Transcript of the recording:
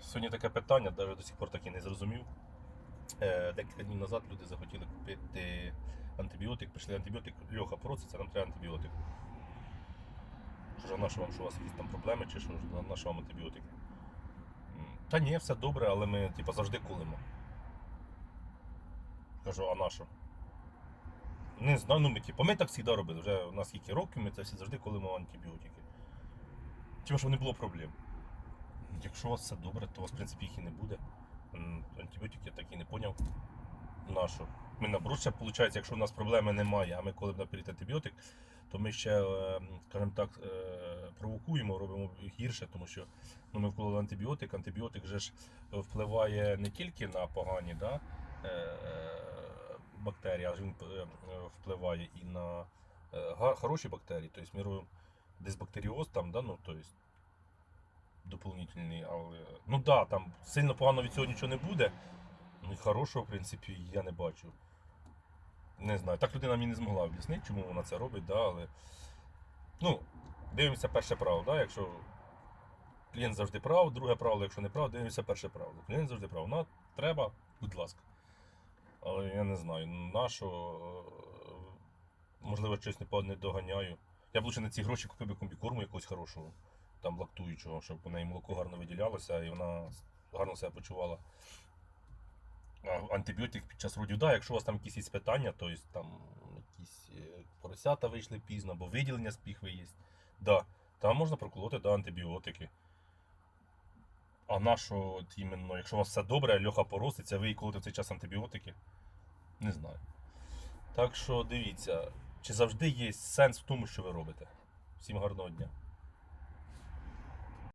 Сьогодні таке питання, навіть до сих пор так і не зрозумів. Е, Декілька днів назад люди захотіли купити антибіотик, прийшли антибіотик, Льоха проситься, нам треба антибіотик. Що на що вам, що у вас якісь там проблеми, чи що на- що вам антибіотик? Та ні, все добре, але ми типу, завжди кулимо. Кажу, а на що? Не знаю, ну ми, типу, ми так завжди робили. Вже у нас скільки років ми це всі завжди колимо антибіотики. Чим щоб не було проблем. Якщо у вас все добре, то в принципі їх і не буде. М, Антибіотики я так і не поняв. На що? Ми наоборот виходить, якщо у нас проблеми немає, а ми коли наперед антибіотик, то ми ще, е, скажімо так, е, провокуємо, робимо гірше, тому що ну, ми вкололи антибіотик. Антибіотик же ж впливає не тільки на погані да, е, бактерії, а він впливає і на хороші бактерії. Тобто ми робимо дисбактеріоз там, да, ну, тобто дополнительний, але. Ну да, там сильно погано від цього нічого не буде. Ну і хорошого, в принципі, я не бачу. Не знаю. Так людина мені не змогла об'яснити, чому вона це робить, да, але. Ну, дивимося перше правило, да, якщо клієнт завжди прав, друге правило, якщо не прав, дивимося перше правило. Клієнт завжди прав. Ну, треба, будь ласка. Але я не знаю, на е, можливо, щось не доганяю. Я б лучше на ці гроші купив би комбікорму якогось хорошого, там лактуючого, щоб у неї молоко гарно виділялося і вона гарно себе почувала. Антибіотик під час родів, да, якщо у вас там якісь є питання, то есть, там якісь е, поросята вийшли пізно, або виділення з піхви є, да, там можна проколоти да, антибіотики. А на що от іменно, якщо у вас все добре, льоха пороситься, ви їй колоте в цей час антибіотики? Не знаю. Так що дивіться, чи завжди є сенс в тому, що ви робите. Всім гарного дня.